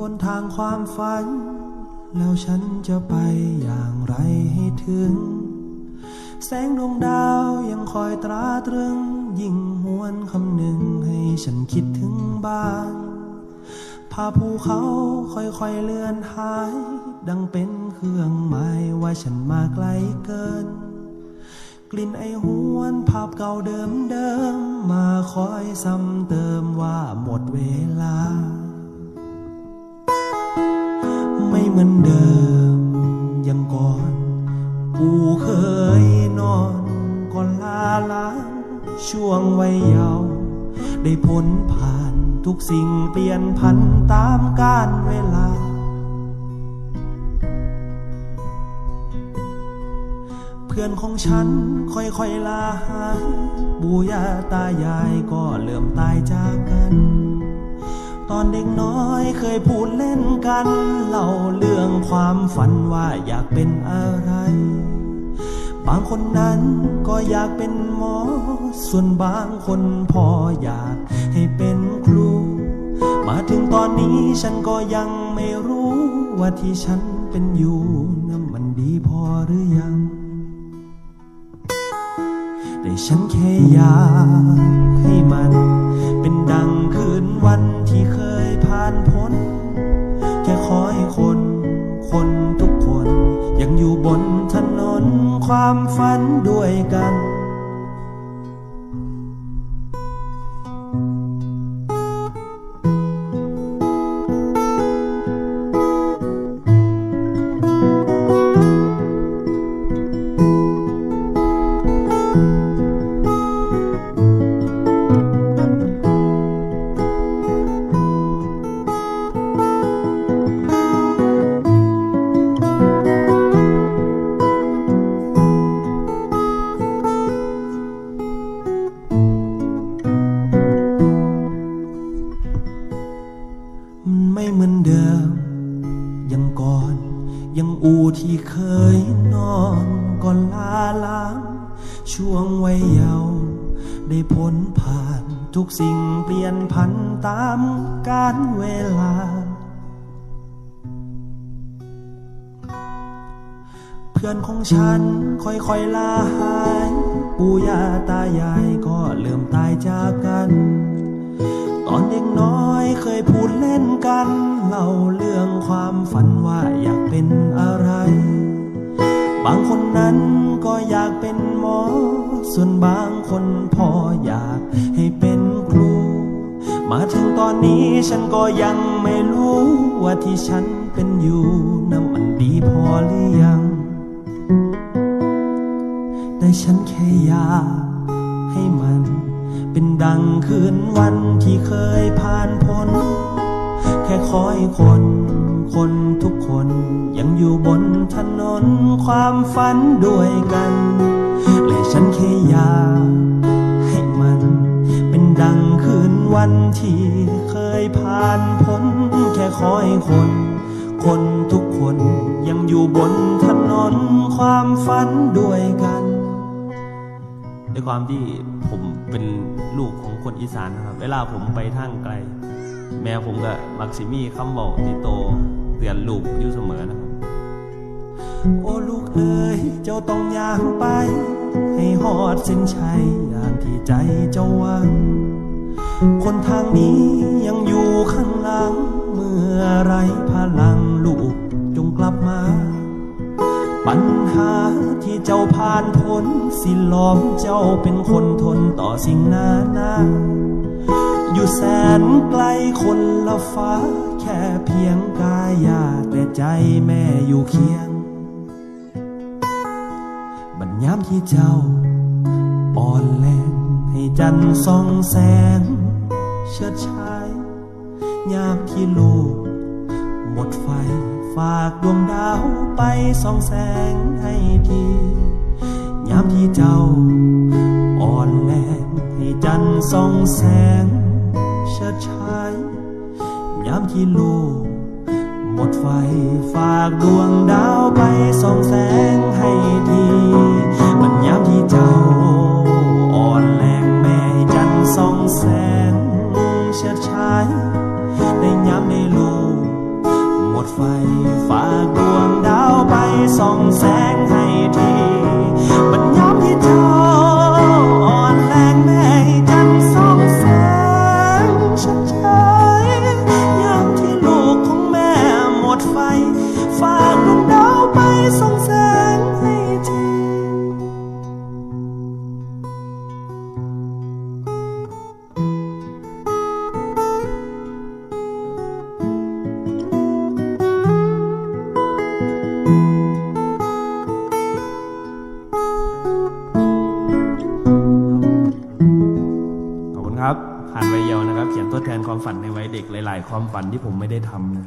บนทางความฝัน แล้วฉันจะไปอย่างไรให้ถึง แสงดวงดาวยังคอยตราตรึง ยิ่งหวนคำหนึ่งให้ฉันคิดถึงบ้านพาภูเขาค่อยๆเลื่อนหาย ดังเป็นเครื่องหมายว่าฉันมาไกลเกิน กลิ่นไอหวนภาพเก่าเดิมเดิมมาคอยซ้ำเติมว่าหมดเวลา เหมือนเดิมยังก่อน ผู้เคยนอนก่อนลาล้างช่วงวัยเยาว์ได้พ้นผ่านทุกสิ่งเปลี่ยนพันตามกาลเวลา เพื่อนของฉันค่อยๆลาหายปู่ย่าตายายก็เริ่มตายจากกัน ตอนเด็กน้อยเคยพูดเล่นกันเล่า ความฝันว่าอยากเป็นอะไร บางคนนั้นก็อยากเป็นหมอ ส่วนบางคนพออยากให้เป็นครู มาถึงตอนนี้ฉันก็ยังไม่รู้ว่าที่ฉันเป็นอยู่นั้นมันดีพอหรือยัง แต่ฉันแค่อยากให้ ไม่เหมือนเดิม ยังก่อนยังอูที่เคยนอนก่อนลาล้างช่วงวัยเยาว์ได้พ้นผ่านทุกสิ่งเปลี่ยนพันตามกาลเวลา เพื่อนของฉันค่อยๆลาหาย ปู่ย่าตายายก็เริ่มตายจากกัน น้อยเคยพูดเล่นกันเล่าเรื่องความฝันว่าอยากเป็นอะไร บางคนนั้นก็อยากเป็นหมอ ส่วนบางคนพออยากให้เป็นครู มาถึงตอนนี้ฉันก็ยังไม่รู้ว่าที่ฉันเป็นอยู่นั้นมันดีพอหรือยัง แต่ฉันแค่อยากให้มัน เป็นดังคืนวันที่เคยผ่านพ้น แค่ขอให้คน คนทุกคนยังอยู่บนถนนความฝันด้วยกัน และฉันแค่อยากให้มัน เป็นดังคืนวันที่เคยผ่านพ้น แค่ขอให้คน คนทุกคนยังอยู่บนถนนความฝันด้วยกัน ด้วยความที่ผมเป็นลูกของคนอีสานนะครับ เวลาผมไปทางไกล แม่ผมก็มักสิมีคำบอกที่โตเตือนลูกอยู่เสมอนะครับ โอ้ลูกเอ๋ยเจ้าต้องย่างไป ให้หอดเส้นชัยอย่างที่ใจเจ้าหวัง คนทางนี้ยังอยู่ข้างหลัง ปัญหาที่เจ้าผ่านพ้นสิหลอมเจ้าเป็นคนทนต่อสิ่งนานาอยู่แสนไกลคนละฟ้า แค่เพียงกายาแต่ใจแม่อยู่เคียง บัดยามที่เจ้าอ่อนแรงให้จันทร์ส่องแสง เชิดชาย ยามที่ลูกหมดไฟ ฝากดวงดาวไปส่องแสงให้ทียามที่เจ้าอ่อนแรงให้จันทร์ส่องแสงเชิดชายยามที่ลูกหมดไฟฝากดวงดาวไปส่องแสงให้ทีมันยามที่เจ้า สองแสง ทดแทนความฝันในวัยเด็กหลาย ๆ ความฝันที่ผมไม่ได้ทำนะ